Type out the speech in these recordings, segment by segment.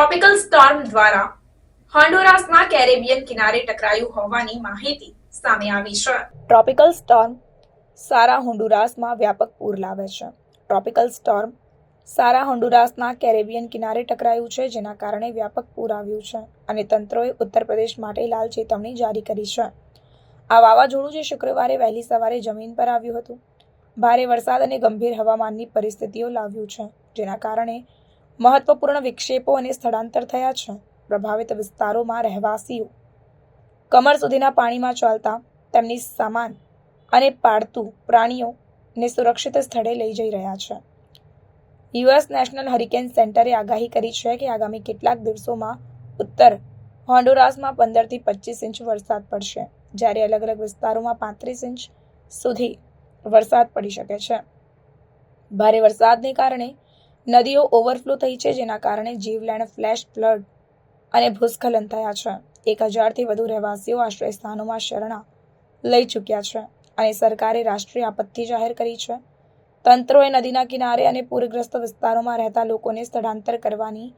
Tropical storm દ્વારા હોન્ડુરાસના Caribbean કિનારે ટકરાયું હોવાની માહિતી સામે આવી છે. ટ્રોપિકલ સ્ટોર્મ સારા હોન્ડુરાસમાં વ્યાપક પૂર લાવે છે. ટ્રોપિકલ સ્ટોર્મ સારા હોન્ડુરાસના કેરેબિયન કિનારે ટકરાયું છે, જેના કારણે વ્યાપક પૂર આવ્યું છે અને તંત્રોએ ઉત્તર પ્રદેશ માટે લાલ ચેતવણી જારી કરી છે. આ વાવાઝોડું જે શુક્રવારે વહેલી સવારે જમીન પર આવ્યું હતું. ભારે વરસાદ અને ગંભીર હવામાનની પરિસ્થિતિઓ લાવ્યું છે, જેના કારણે મહત્વપૂર્ણ વિક્ષેપો અને સ્થળાંતર થયા છે. પ્રભાવિત વિસ્તારોમાં રહેવાસીઓ કમર સુધીના પાણીમાં ચાલતા, તેમની સામાન અને પાળતું પ્રાણીઓને સુરક્ષિત સ્થળે લઈ જઈ રહ્યા છે. યુએસ નેશનલ હરિકેન સેન્ટરે આગાહી કરી છે કે આગામી કેટલાક દિવસોમાં ઉત્તર હોન્ડુરાસમાં પંદરથી પચીસ ઇંચ વરસાદ પડશે, જ્યારે અલગ અલગ વિસ્તારોમાં પાંત્રીસ ઇંચ સુધી વરસાદ પડી શકે છે. ભારે વરસાદને કારણે નદીઓ ઓવરફ્લો થઈ છે, જેના કારણે જીવલેણ ફ્લેશ, ફ્લડ અને ભૂસ્ખલન થયા છે. એક હજારથી વધુ રહેવાસીઓ આશ્રય સ્થાનોમાં શરણા લઈ ચૂક્યા છે અને સરકારે રાષ્ટ્રીય આપત્તિ જાહેર કરી છે. તંત્રોએ નદીના કિનારે અને પૂરગ્રસ્ત વિસ્તારોમાં રહેતા લોકોને સ્થળાંતર કરવાની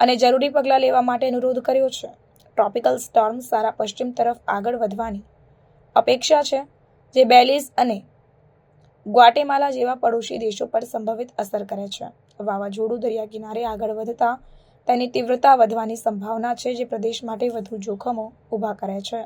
અને જરૂરી પગલાં લેવા માટે અનુરોધ કર્યો છે. ટ્રોપિકલ સ્ટોર્મ સારા પશ્ચિમ તરફ આગળ વધવાની અપેક્ષા છે, જે બેલીઝ અને ગ્વાટેમાલા જેવા પડોશી દેશો પર સંભવિત અસર કરે છે. વાવાઝોડું દરિયા કિનારે આગળ વધતા તેની તીવ્રતા વધવાની સંભાવના છે, જે પ્રદેશ માટે વધુ જોખમો ઊભા કરે છે.